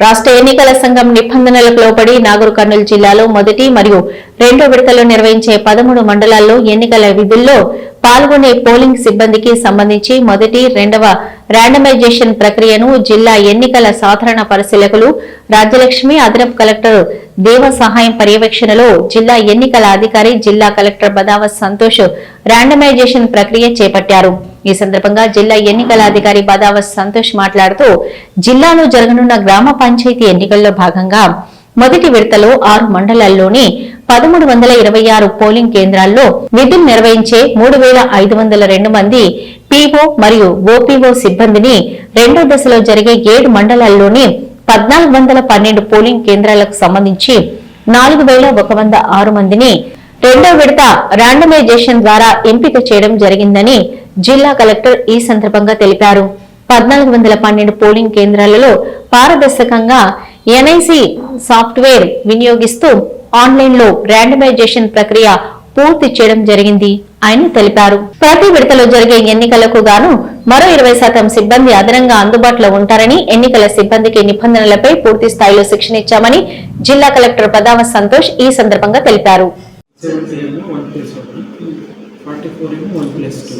రాష్ట్ర ఎన్నికల సంఘం నిబంధనలకు లోబడి నాగర్ కర్నూలు జిల్లాలో మొదటి మరియు రెండో విడతలో నిర్వహించే పదమూడు మండలాల్లో ఎన్నికల విధుల్లో పాల్గొనే పోలింగ్ సిబ్బందికి సంబంధించి మొదటి రెండవ ర్యాండమైజేషన్ ప్రక్రియను జిల్లా ఎన్నికల సాధారణ పరిశీలకులు రాజ్యలక్ష్మి అదనపు కలెక్టర్ దేవ సహాయం పర్యవేక్షణలో జిల్లా ఎన్నికల అధికారి జిల్లా కలెక్టర్ బదావత్ సంతోష్ ర్యాండమైజేషన్ ప్రక్రియ చేపట్టారు. ఈ సందర్భంగా జిల్లా ఎన్నికల అధికారి బాదావస్ సంతోష్ మాట్లాడుతూ జిల్లాలో జరగనున్న గ్రామ పంచాయతీ ఎన్నికల్లో భాగంగా మొదటి విడతలో ఆరు మండలాల్లోని పదమూడు వందల ఇరవై ఆరు పోలింగ్ కేంద్రాల్లో విధులు నిర్వహించే మూడు వేల ఐదు వందల రెండు మంది పీఓ మరియు ఓపీఓ సిబ్బందిని రెండో దశలో జరిగే ఏడు మండలాల్లోని పద్నాలుగు వందల పన్నెండు పోలింగ్ కేంద్రాలకు సంబంధించి నాలుగు వేల ఒక వంద ఆరు మందిని రెండో విడత ర్యాండమైజేషన్ ద్వారా ఎంపిక చేయడం జరిగిందని జిల్లా కలెక్టర్ ఈ సందర్భంగా తెలిపారు. పద్నాలుగు వందల పన్నెండు పోలింగ్ కేంద్రాలలో పారదర్శకంగా ఎన్ఐసి సాఫ్ట్వేర్ వినియోగిస్తూ ఆన్లైన్లో ర్యాండమైజేషన్ ప్రక్రియ పూర్తి చేయడం జరిగింది ఆయన తెలిపారు. ప్రతి విడతలో జరిగే ఎన్నికలకు గాను మరో ఇరవై శాతం సిబ్బంది అదనంగా అందుబాటులో ఉంటారని ఎన్నికల సిబ్బందికి నిబంధనలపై పూర్తి స్థాయిలో శిక్షణ ఇచ్చామని జిల్లా కలెక్టర్ ప్రదామ సంతోష్ ఈ సందర్భంగా తెలిపారు. సెవెంటీ ఏమో వన్ ప్లస్ ఒకటి ఫార్టీ ఫోర్ ఏమో వన్ ప్లస్ టూ.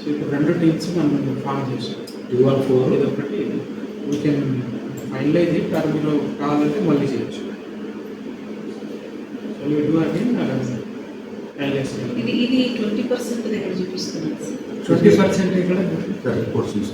సో ఇప్పుడు రెండు టీమ్స్ మనం ఫామ్ చేసాం. టూ వన్ ఫోర్ ఇది ఒకటి వీ కెన్ ఫైనలైజ్ మీరు కావాలంటే మళ్ళీ చేయొచ్చు. సో యూ డూ అగైన్ ఇది ఇది ట్వంటీ పర్సెంట్ దగ్గర చూపిస్తుంది ట్వంటీ పర్సెంట్ ఇక్కడ కరెక్ట్ పోర్షన్స్